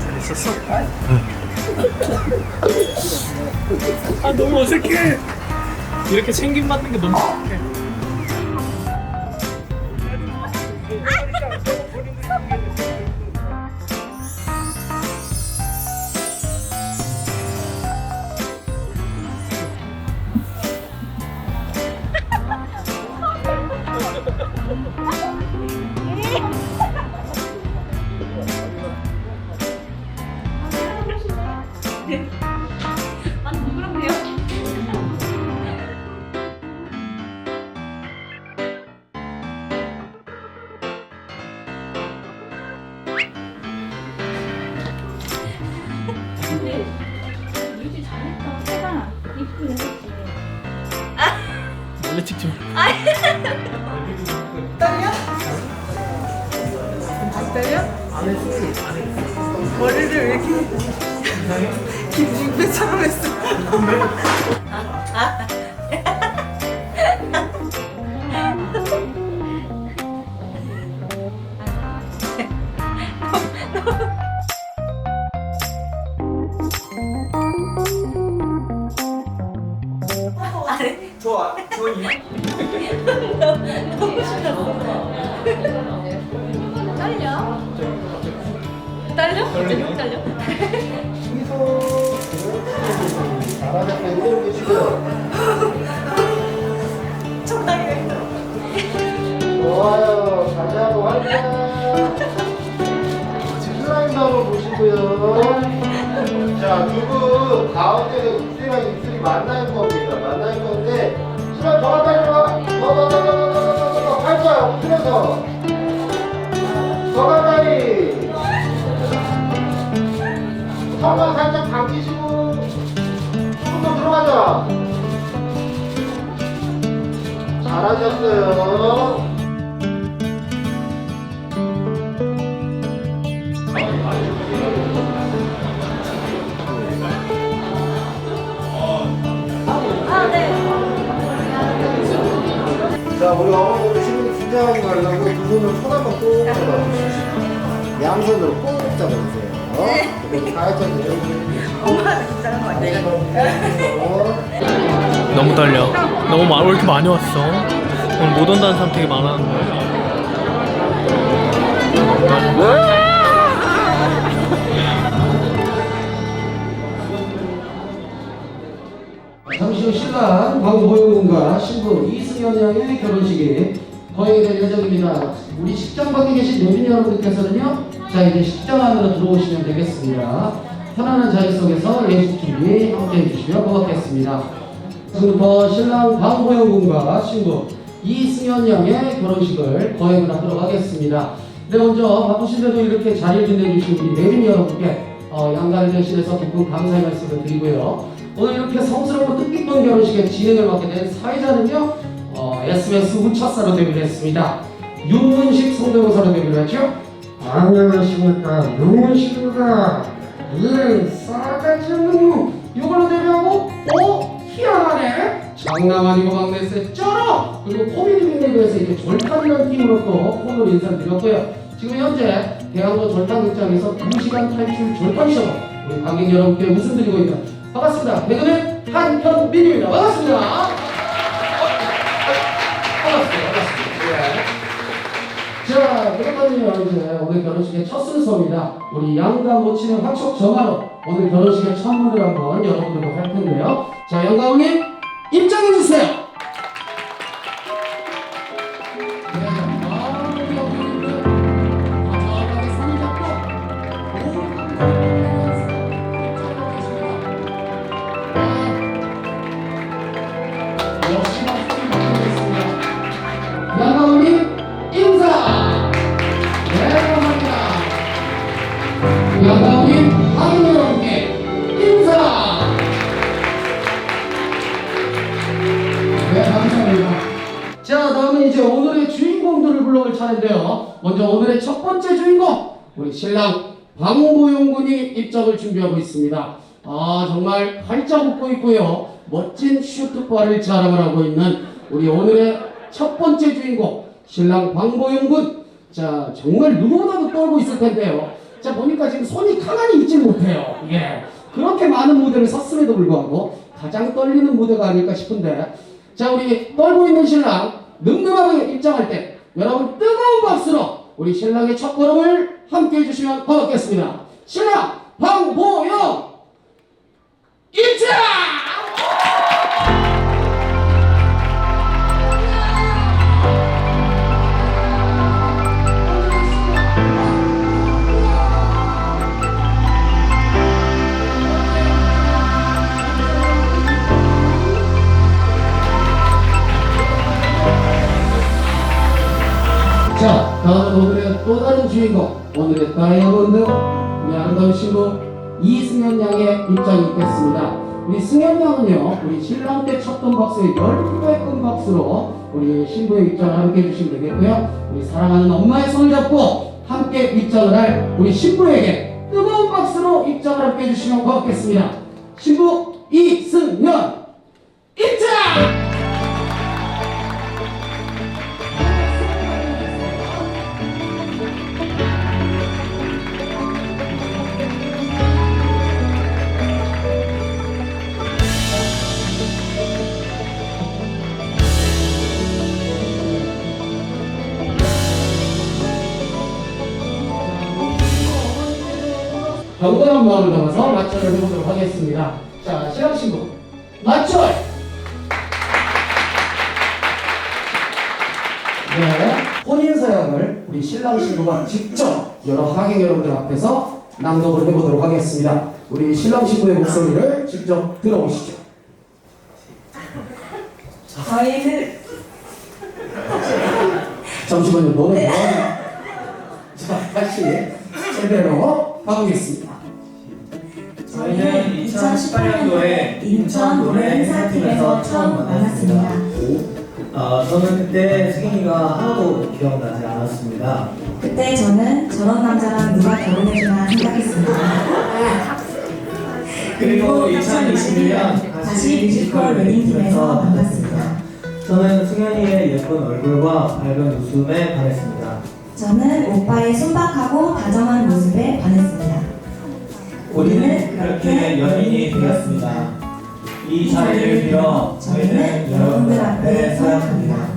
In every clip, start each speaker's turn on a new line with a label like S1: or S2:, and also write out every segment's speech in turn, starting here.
S1: 잘했었어. 아 너무 어색해. 이렇게 챙김 받는 게 너무 어색해.
S2: Okay.
S1: 좋아. 좋니?
S3: 너무 신났어. 떨려? 떨려? 갑자기 왜 떨려?
S4: 잘하셨고 좋아요. 자자하고 활짝. 슬라임도 한번 보시고요. 자, 두 분 가운데 입술이랑 입술이 만날 겁니다. 만날 건데 슬라임 더 가까이 와. 더 더 더 더 더 더더 활짝 엎드려서 더 가까이. 턱만 살짝 당기시고 조금 더 들어가자. 잘하셨어요.
S3: 아 네.
S4: 자, 우리 어머니도 신분이 긴장하지 말라고 두 손을 손 한번 꼭 잡아주시고 양손으로 꼭 잡아주세요. 그리고 살짝 내려주시고
S2: 엄마한테 긴장한 거 아니야?
S1: 너무 떨려. 너무 많, 왜 이렇게 많이 왔어? 오늘 못 온다는 사람 되게 많았는데.
S4: 잠시 후 신랑 광보영군과 신부 이승현 양의 결혼식이 거행이 될 예정입니다. 우리 식장 밖에 계신 여빈 여러분들께서는요, 자 이제 식장 안으로 들어오시면 되겠습니다. 편안한 자리 속에서 예식 준비 함께 해주시면 고맙겠습니다. 지금부터 신랑 광보영군과 신부 이승현 양의 결혼식을 거행을 하도록 하겠습니다. 네, 먼저 바쁘신데도 이렇게 자리를 빛내주신 우리 내빈 여러분께 어, 양가를 대신해서 깊은 감사의 말씀을 드리고요. 오늘 이렇게 성스럽고 뜻깊은 결혼식의 진행을 맡게 된 사회자는요, 어, SBS 우차사로 데뷔를 했습니다. 윤문식 성대모사로 데뷔를 했죠. 안녕하십니까, 윤문식입니다. 예, 싸가지 없는 이걸로 데뷔하고, 어? 희한하네? 장남 아니고 막내세 쩔어! 그리고 코미디 빅리그에서 이렇게 절탄이라는 팀으로 또 홈으로 인사를 드렸고요. 지금 현재 대학로 절탄극장에서 2시간 탈출 절탄쇼 우리 관객 여러분께 웃음 드리고 있는 반갑습니다. 배그맨 한현민입니다. 반갑습니다. 어? 반갑습니다. 반갑습니다. 예. 자, 그렇다면요, 이제 오늘 결혼식의 첫 순서입니다. 우리 양가 모친의 화촉 정화로 오늘 결혼식의 첫 무대를 한번 여러분들과 할 텐데요. 자, 양가원님 입장해 주세요. 신랑 방보용 군이 입장을 준비하고 있습니다. 아, 정말 활짝 웃고 있고요. 멋진 슈트바를 자랑을 하고 있는 우리 오늘의 첫 번째 주인공, 신랑 방보용 군 자, 정말 누구보다도 떨고 있을 텐데요. 자, 보니까 지금 손이 가만히 있질 못해요. 예. 그렇게 많은 무대를 섰음에도 불구하고 가장 떨리는 무대가 아닐까 싶은데. 자, 우리 떨고 있는 신랑 늠름하게 입장할 때 여러분 뜨거운 박수로 우리 신랑의 첫 걸음을 함께 해주시면 고맙겠습니다. 신랑 방보영 입장! 주인공, 오늘의 다이아몬드, 우리 아름다운 신부 이승현 양의 입장이 있겠습니다. 우리 승현 양은요, 우리 신랑 때 쳤던 박수의 10배급 박수로 우리 신부의 입장을 함께 해주시면 되겠고요. 우리 사랑하는 엄마의 손을 잡고 함께 입장을 할 우리 신부에게 뜨거운 박수로 입장을 함께 해주시면 고맙겠습니다. 신부 마음을 담아서 맞춰를 해보도록 하겠습니다. 자, 신랑 신부 맞춰! 네, 혼인 서약을 우리 신랑 신부가 직접 여러 하객 여러분들 앞에서 낭독을 해보도록 하겠습니다. 우리 신랑 신부의 목소리를 직접 들어보시죠.
S2: 저희는
S4: 잠시만요, 너는 뭐하냐? 자, 다시 제대로 가보겠습니다.
S1: 저희는 2018년도에 인천 노래 행사팀에서 처음 만났습니다.
S5: 어, 저는 그때 승현이가 하나도 기억나지 않았습니다.
S6: 그때 저는 저런 남자랑 누가 결혼해주나 생각했습니다.
S5: 그리고 2021년
S6: 다시 뮤지컬 웨딩팀에서 만났습니다.
S5: 저는 승현이의 예쁜 얼굴과 밝은 웃음에 반했습니다.
S6: 저는 오빠의 순박하고 다정한 모습에 반했습니다.
S5: 우리는 그렇게 연인이 되었습니다. 이 자리를 빌어
S6: 저희는 여러분들 앞에 서약합니다.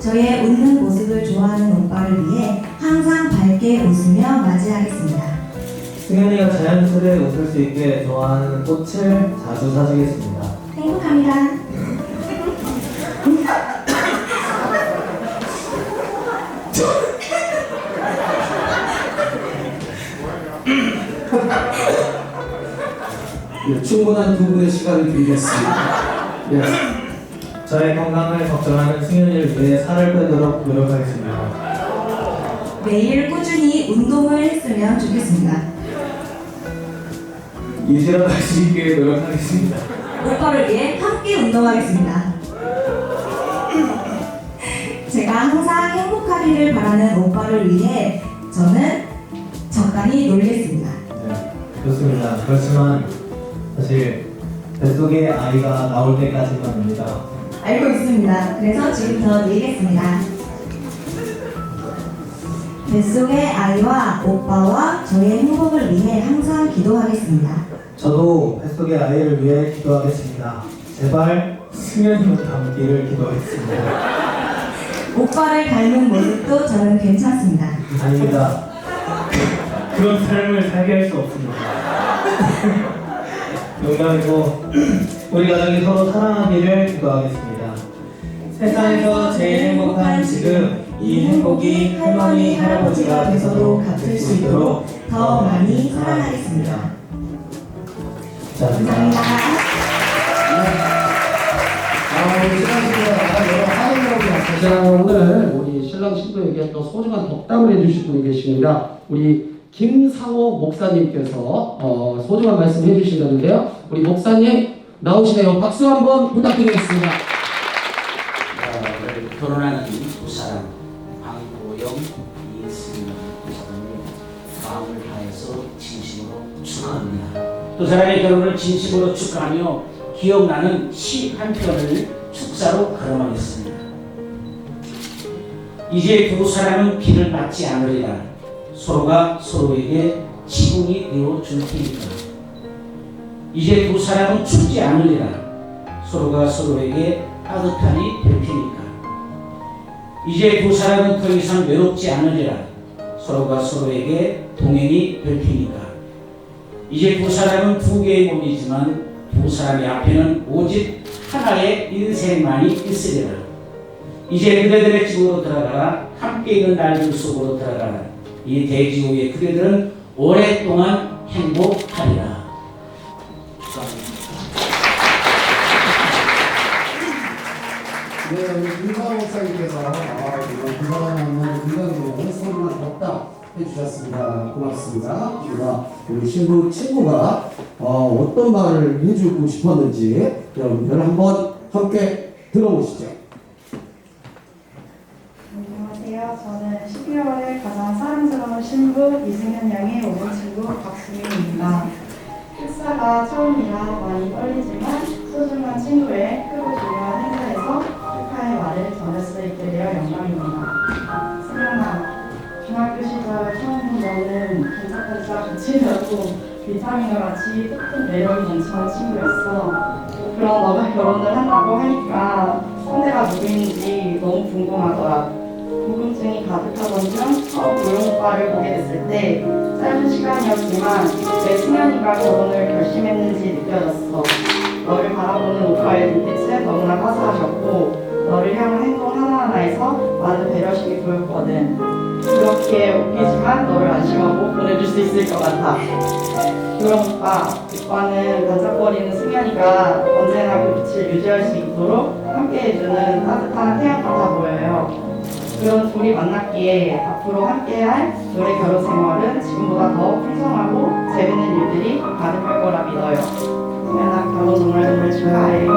S6: 저의 웃는 모습을 좋아하는 오빠를 위해 항상 밝게 웃으며 맞이하겠습니다.
S5: 승현이가 자연스레 웃을 수 있게 좋아하는 꽃을 자주 사주겠습니다.
S6: 행복합니다.
S4: 예, 충분한 두 분의 시간을 드리겠습니다. 예.
S5: 저의 건강을 걱정하는 승현이를 위해 살을 빼도록 노력하겠습니다.
S6: 매일 꾸준히 운동을 했으면 좋겠습니다.
S5: 유지로 갈수 있게 노력하겠습니다.
S6: 오빠를 위해 함께 운동하겠습니다. 제가 항상 행복하기를 바라는 오빠를 위해 저는 적당히 놀겠습니다.
S5: 네, 좋습니다. 그렇지만 사실 뱃속에 아이가 나올 때까지만입니다.
S6: 알고 있습니다. 그래서 지금부터 얘기했습니다. 뱃속의 아이와 오빠와 저의 행복을 위해 항상 기도하겠습니다.
S5: 저도 뱃속의 아이를 위해 기도하겠습니다. 제발 승현이만 닮기를 기도하겠습니다.
S6: 오빠를 닮은 모습도 저는 괜찮습니다.
S5: 아닙니다. 그런 삶을 살게 할 수 없습니다. 농담이고 우리 가족이 서로 사랑하기를 기도하겠습니다. 세상에서 제일 행복한 지금 이 행복이 할머니 할아버지가 돼서도 갚을 수 있도록
S6: 더 많이 사랑하겠습니다.
S5: 감사합니다.
S6: 감사합니다.
S4: 아, 우리 신랑 신부가 여러 하객여러분 앞에 자, 오늘 우리 신랑 신부에게 또 소중한 덕담을 해주실 분이 계십니다. 우리 김상호 목사님께서 어, 소중한 말씀 해주신다는데요. 우리 목사님 나오시네요. 박수 한번 부탁드리겠습니다.
S7: 어, 결혼하는 두 사람 황보영, 이승현 두 사람이 마음을 다해서 진심으로 축하합니다. 두 사람의 결혼을 진심으로 축하하며 기억나는 시 한 편을 축사로 걸어가겠습니다. 이제 두 사람은 피를 받지 않으리라 서로가 서로에게 지붕이 되어 줄 테니까. 이제 두 사람은 춥지 않으리라. 서로가 서로에게 따뜻함이 될 테니까. 이제 두 사람은 더 이상 외롭지 않으리라. 서로가 서로에게 동행이 될 테니까. 이제 두 사람은 두 개의 몸이지만 두 사람의 앞에는 오직 하나의 인생만이 있으리라. 이제 그대들의 집으로 들어가라. 함께 있는 날들 속으로 들어가라 이 대지 후에 그대들은 오랫동안 행복하리라
S4: 네, 우리 김상호 목사님께서 아, 이런 불안한 건강으로 소리만 없다 해주셨습니다. 고맙습니다. 우리가 우리 신부 친구가 어, 어떤 말을 해주고 싶었는지 여러분들 한번 함께 들어보시죠.
S8: 안녕하세요. 저는 12월에 가장 사랑스러운 신부 이승현 양의 오랜 친구 박수민입니다. 식사가 처음이라 많이 떨리지만 소중한 친구의 크고 중요한 행사에서 축하의 말을 전할 수 있게 되어 영광입니다. 승현아, 중학교 시절 처음 본 너는 반짝반짝 빛이 나고 비타민과 같이 톡톡 매력이 넘치는 친구였어. 그럼 너가 결혼을 한다고 하니까 상대가 누구인지 너무 궁금하더라. 궁금증이 가득하던 중 처음 오빠를 보게 됐을 때 짧은 시간이었지만 왜 승현이가 결혼을 결심했는지 느껴졌어. 너를 바라보는 오빠의 눈빛은 너무나 화사하셨고 너를 향한 행동 하나하나에서 많은 배려심이 보였거든. 그렇게 웃기지만 너를 안심하고 보내줄 수 있을 것 같아. 그럼 오빠, 오빠는 반짝거리는 승현이가 언제나 그 빛을 유지할 수 있도록 함께해주는 따뜻한 태양 같아 보여요. 그런 둘이 만났기에 앞으로 함께할 둘의 결혼 생활은 지금보다 더 풍성하고 재밌는 일들이 가득할 거라 믿어요. 승현아 결혼 정말 정말 축하해.
S4: 네,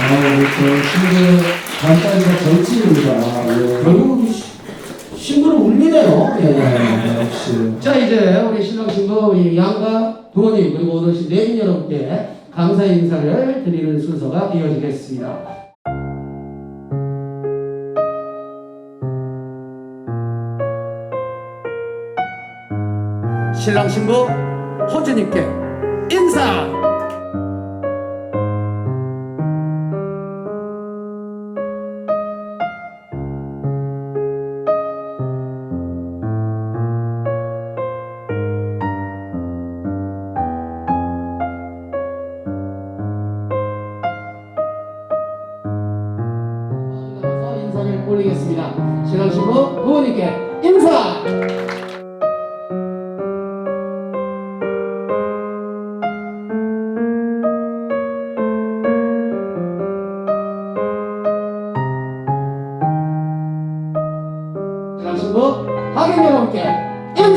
S4: 아, 우리 또 신부 간단히가 정치입니다. 예, 결국 이 시- 신부를 울리네요. 예, 역시. 자, 이제 우리 신랑 신부 양가 부모님 그리고 오늘 내빈 여러분께 감사 인사를 드리는 순서가 이어지겠습니다. 신랑 신부 호주님께 인사. 하객 여러분께 인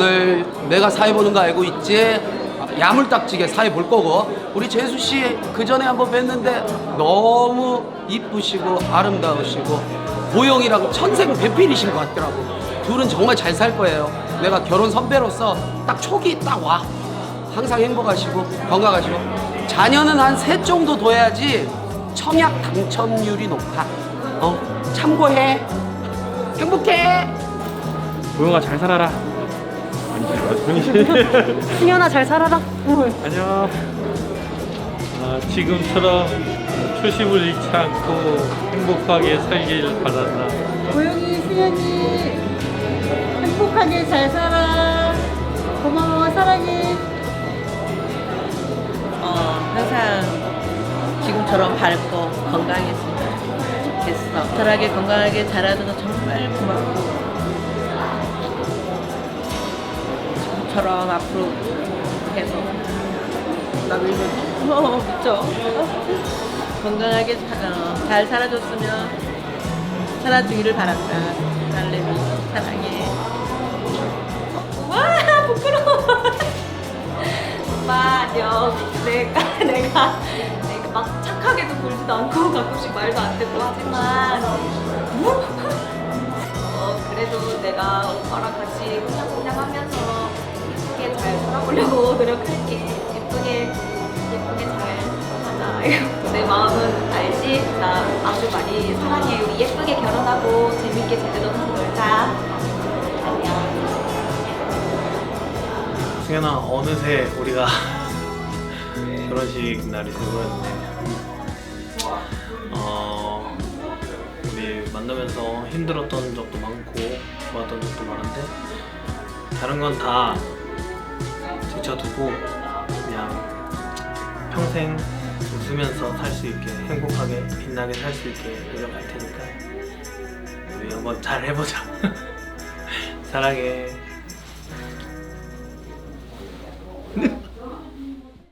S9: 오늘 내가 사회 보는 거 알고 있지 야물딱지게 사회 볼 거고 우리 재수 씨 그 전에 한번 뵀는데 너무 이쁘시고 아름다우시고 보영이랑 천생 배필이신 것 같더라고 둘은 정말 잘 살 거예요. 내가 결혼 선배로서 딱 촉이 딱 와. 항상 행복하시고 건강하시고 자녀는 한 셋 정도 둬야지 청약 당첨률이 높아. 어 참고해. 행복해.
S1: 우영아 잘 살아라.
S3: 승현아 잘 살아라.
S1: 안녕. 아, 지금처럼 초심을 잃지 않고 행복하게 살길 바란다.
S3: 고영이, 승현이 행복하게 잘 살아. 고마워, 사랑해.
S10: 어, 항상 지금처럼 밝고 건강했으면 좋겠어. 편하게 건강하게 자라줘서 정말 고맙고 지금처럼 앞으로 계속 나 밀면 어, 미쳐. 건강하게 사- 어, 잘 살아줬으면 살아주기를 바란다. 딸내미 사랑해. 와 부끄러워. 오빠 안녕 내가 내가 내가 막 착하게도 굴지도 않고 가끔씩 말도 안 듣고 하지만 어 그래도 내가 오빠랑 보려고 노력할게. 예쁘게 예쁘게 잘 하자. 내 마음은 알지? 나 아주 많이 사랑해. 우리 예쁘게 결혼하고 재밌게 제대로 놀자. 안녕.
S5: 승현아 어느새 우리가 결혼식 날이 되버렸네. 어, 우리 만나면서 힘들었던 적도 많고 좋았던 적도 많은데 다른 건 다 제쳐두고 그냥 평생 웃으면서 살 수 있게 행복하게 빛나게 살 수 있게 노력할 테니까 우리 한번 잘 해보자. 사랑해